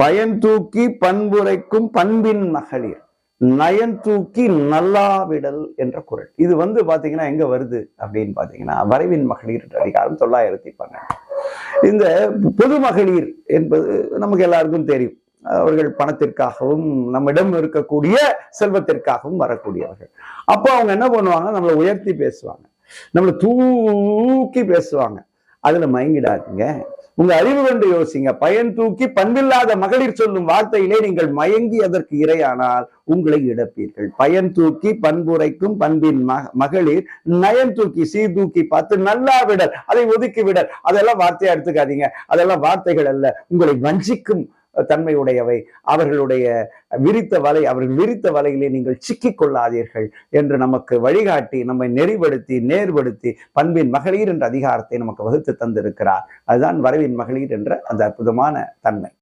பயன் தூக்கி பண்புரைக்கும் பண்பின் மகளிர். நயன் தூக்கி நல்லாவிடல் என்ற குரல். இது வந்து பாத்தீங்கன்னா எங்க வருது அப்படின்னு பாத்தீங்கன்னா வரைவின் மகளிர் அதிகாரம் தொள்ளாயிரத்தி பன்னெண்டு. இந்த பொது மகளிர் என்பது நமக்கு எல்லாருக்கும் தெரியும். அவர்கள் பணத்திற்காகவும் நம்மிடம் இருக்கக்கூடிய செல்வத்திற்காகவும் வரக்கூடியவர்கள். அப்போ அவங்க என்ன பண்ணுவாங்க? நம்மளை உயர்த்தி பேசுவாங்க. நம்மளை தூக்கி பேசுவாங்க. அதுல மயங்கிடாதீங்க. உங்க அறிவு கொண்டு யோசிங்க. பயன் தூக்கி பண்பில்லாத மகளிர் சொல்லும் வார்த்தையிலே நீங்கள் மயங்கி அதற்கு இரையானால் உங்களை இழப்பீர்கள். பயன் தூக்கி பண்புரைக்கும் பண்பின் ம- மகளிர் நயன் தூக்கி சீர்தூக்கி பார்த்து நல்லா விடல் அதை ஒதுக்கி விடல். அதெல்லாம் வார்த்தையா எடுத்துக்காதீங்க. அதெல்லாம் வார்த்தைகள் அல்ல. உங்களை வஞ்சிக்கும் தன்மையுடையவை. அவர்களுடைய விரித்த வலை அவர்கள் விரித்த வலையிலே நீங்கள் சிக்கிக் கொள்ளாதீர்கள் என்று நமக்கு வழிகாட்டி நம்மை நெறிப்படுத்தி நேர்படுத்தி பண்பின் மகளிர் என்ற அதிகாரத்தை நமக்கு வகுத்து தந்திருக்கிறார். அதுதான் வரவின் மகளிர் என்ற அந்த அற்புதமான தன்மை.